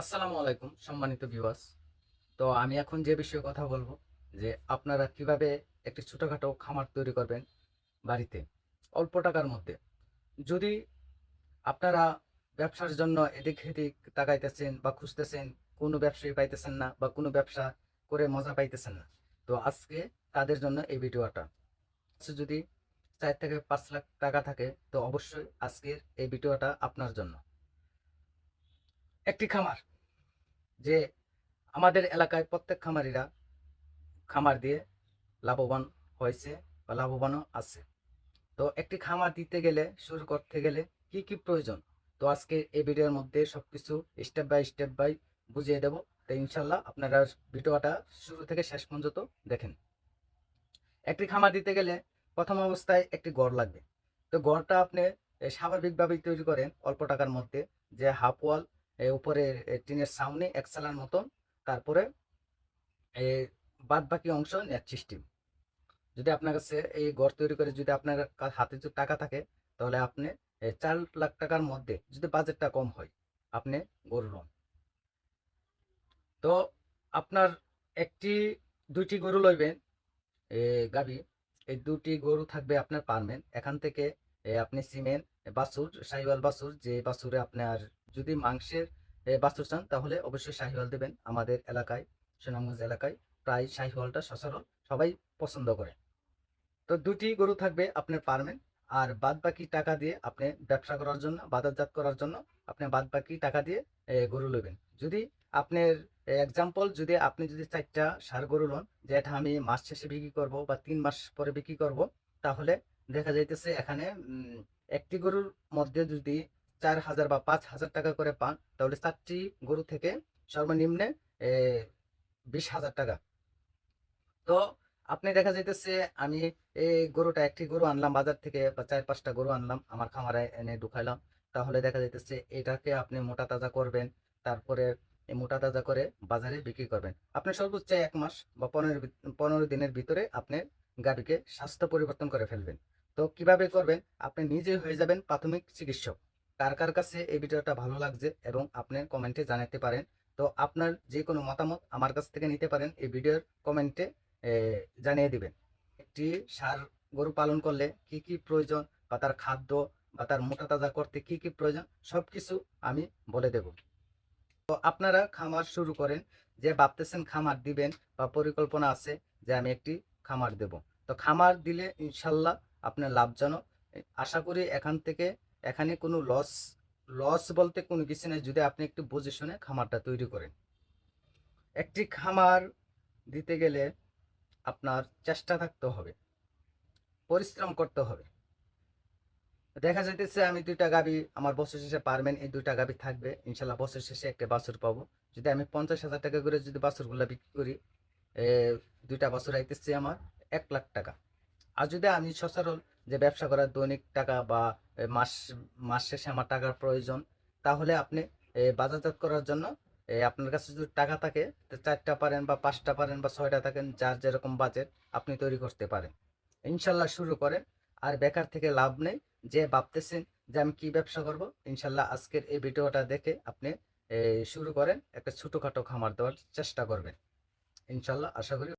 আসসালামু আলাইকুম, সম্মানিত ভিউয়ার্স তো আমি এখন যে বিষয়ে কথা বলব, যে আপনারা কীভাবে একটি ছোটোখাটো খামার তৈরি করবেন বাড়িতে, অল্প টাকার মধ্যে। যদি আপনারা ব্যবসার জন্য এদিক সেদিক তাকাইতেছেন বা খুঁজতেছেন, কোনো ব্যবসায়ী পাইতেছেন না বা কোনো ব্যবসা করে মজা পাইতেছেন না, তো আজকে তাদের জন্য এই ভিডিওটা। যদি চার থেকে পাঁচ লাখ টাকা থাকে, তো অবশ্যই আজকের এই ভিডিওটা আপনার জন্য। একটি খামার, যে আমাদের এলাকায় প্রত্যেক খামারিরা খামার দিয়ে লাভবান হয়েছে বা লাভবানও আছে। তো একটি খামার দিতে গেলে, শুরু করতে গেলে কি কি প্রয়োজন? তো আজকে এই ভিডিওর মধ্যে সবকিছু স্টেপ বাই স্টেপ বাই বুঝিয়ে দেব। তো ইনশাল্লাহ আপনারা ভিডিওটা শুরু থেকে শেষ পর্যন্ত দেখেন। একটি খামার দিতে গেলে প্রথম অবস্থায় একটি গড় লাগবে। তো গড়টা আপনি স্বাভাবিকভাবেই তৈরি করেন অল্প টাকার মধ্যে, যে হাফ ওয়াল উপরে টিনের সামনে এক সালার মতন, তারপরে বাদ বাকি অংশ নেট সিস্টেম। যদি আপনার কাছে এই ঘর তৈরি করে যদি আপনার হাতে যদি টাকা থাকে, তাহলে আপনি চার লাখ টাকার মধ্যে যদি বাজেটটা কম হয়, আপনি গরু লোন তো আপনার একটি, দুইটি গরু লইবেন গাভী। এই দুটি গরু থাকবে আপনার পারবেন এখান থেকে আপনি সিমেন্ট বাছুর শাহিওয়াল বাছুর যে বাছুরে আপনার যদি মাংসের এ, বাছুর চান তাহলে অবশ্যই শাহিওয়াল দেবেন আমাদের এলাকায় সুনামগঞ্জ এলাকায়। প্রায় শাহিওয়ালটা সচরাচর সবাই পছন্দ করে। তো দুটি গরু থাকবে আপনি পারবেন আর বাদ বাকি টাকা দিয়ে আপনি ব্যবসা করার জন্য বাজারজাত করার জন্য আপনি বাদ বাকি টাকা দিয়ে গরু নেবেন। যদি আপনার এক্সাম্পল যদি আপনি যদি চারটা সার গরু লন যে এটা আমি মাস শেষে বিক্রি করব বা তিন মাস পরে বিক্রি করব তাহলে দেখা যাইতেছে এখানে একটি গরুর মধ্যে যদি চার হাজার বা পাঁচ হাজার টাকা করে পান, তাহলে চারটি গরু থেকে সর্বনিম্নে বিশ হাজার টাকা। তো আপনি দেখা যাইতেছে, আমি এই গরুটা একটি গরু আনলাম, বাজার থেকে বা চার পাঁচটা গরু আনলাম, আমার খামারে এনে ঢুকাইলাম। তাহলে দেখা যাইতেছে, এটাকে আপনি মোটা তাজা করবেন, তারপরে মোটা তাজা করে বাজারে বিক্রি করবেন। আপনি সর্বোচ্চ এক মাস বা পনেরো পনেরো দিনের ভিতরে আপনি গাড়িকে স্বাস্থ্য পরিবর্তন করে ফেলবেন। তো কীভাবে করবেন? আপনি নিজে হয়ে যাবেন প্রাথমিক চিকিৎসক। কার কার কাছে এই ভিডিওটা ভালো লাগছে এবং আপনি কমেন্টে জানাতে পারেন। তো আপনার যে কোনো মতামত আমার কাছ থেকে নিতে পারেন, এই ভিডিওর কমেন্টে জানিয়ে দিবেন। একটি সার গরু পালন করলে কি কি প্রয়োজন বা তার খাদ্য বা তার মোটা তাজা করতে কি কি প্রয়োজন সবকিছু আমি বলে দেব। তো আপনারা খামার শুরু করেন, যে ভাবতেছেন খামার দিবেন বা পরিকল্পনা আছে যে আমি একটি খামার দেব। তো খামার দিলে ইনশাল্লাহ আপনার লাভজনক। আশা করি এখান থেকে এখানে কোনো লস লস বলতে কোনো কিছু নেই। যদি আপনি একটু বুঝে শুনে খামারটা তৈরি করেন। একটি খামার দিতে গেলে আপনার চেষ্টা থাকতে হবে। পরিশ্রম করতে হবে। দেখা যাইতেছে আমি দুইটা গাবি, আমার বছর শেষে পারবেন এই দুইটা গাবি থাকবে। ইনশাল্লাহ বছর শেষে একটা বাছুর পাবো। যদি আমি পঞ্চাশ হাজার টাকা করে যদি বাছুরগুলো বিক্রি করি দুইটা বছর আইতেছে আমার এক লাখ টাকা। আর যদি আমি সচরাচর যে ব্যবসা করার দৈনিক টাকা বা মাস মাস শেষে আমার টাকার প্রয়োজন, তাহলে আপনি বাজারজাত করার জন্য আপনার কাছে যদি টাকা থাকে চারটা পারেন বা পাঁচটা পারেন বা ছয়টা থাকেন, যার যেরকম বাজেট আপনি তৈরি করতে পারেন। ইনশাল্লাহ শুরু করেন, আর বেকার থেকে লাভ নেই। যে ভাবতেছেন যে আমি কি ব্যবসা করব, ইনশাল্লাহ আজকের এই ভিডিওটা দেখে আপনি শুরু করেন, একটা ছোটোখাটো খামার দেওয়ার চেষ্টা করবেন। ইনশাল্লাহ আশা করি